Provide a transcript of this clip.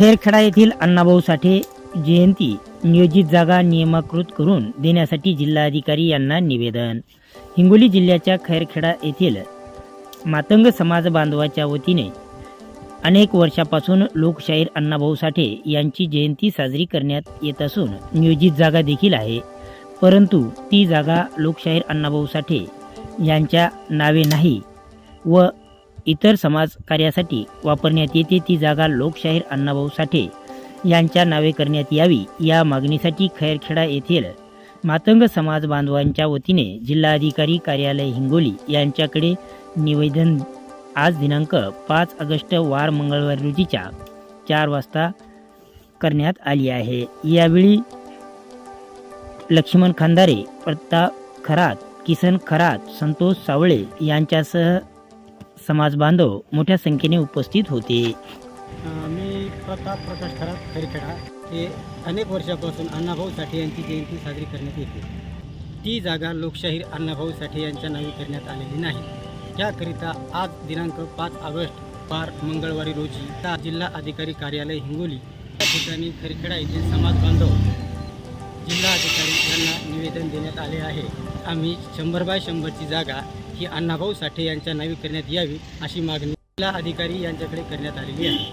खैरखेडा येथील अण्णाभाऊ साठे जयंती नियोजित जागा नियमाकृत करून देण्यासाठी जिल्हाधिकारी यांना निवेदन. हिंगोली जिल्ह्याच्या खैरखेडा येथील मातंग समाज बांधवाच्या वतीने अनेक वर्षापासून लोकशाहीर अण्णाभाऊ साठे यांची जयंती साजरी करण्यात येत असून नियोजित जागा देखील आहे. परंतु ती जागा लोकशाहीर अण्णाभाऊ साठे यांच्या नावे नाही व इतर समाज कार्यासाठी वापरण्यात येते ती जागा लोकशाहीर अण्णाभाऊ साठे यांच्या नावे करण्यात यावी या मागणीसाठी खैरखेडा येथील मातंग समाज बांधवांच्या वतीने जिल्हाधिकारी कार्यालय हिंगोली यांच्याकडे निवेदन आज दिनांक पाच ऑगस्ट वार मंगळवार रोजीच्या चार वाजता करण्यात आली आहे. यावेळी लक्ष्मण खांदारे प्रताप खरात किसन खरात संतोष सावळे यांच्यासह समाज बांधव मोठ्या संख्येने उपस्थित होते. मी प्रताप प्रकाश खरात खरखेडा हे अनेक वर्षापासून अण्णाभाऊ साठे यांची जयंती साजरी करण्यात येते. ती जागा लोकशाहीर अण्णाभाऊ साठे यांच्या नावे करण्यात आलेली नाही. त्याकरिता आज दिनांक पाच ऑगस्ट पार मंगळवारी रोजी ता जिल्हा अधिकारी कार्यालय हिंगोली या ठिकाणी खरखेडा येथील समाज बांधव निवेदन देण्यात आले आहे. आम्ही शंभर बाय शंभरची जागा ही अण्णाभाऊ साठे यांच्या नावे करण्यात यावी अशी मागणी जिल्हा अधिकारी यांच्याकडे करण्यात आलेली आहे.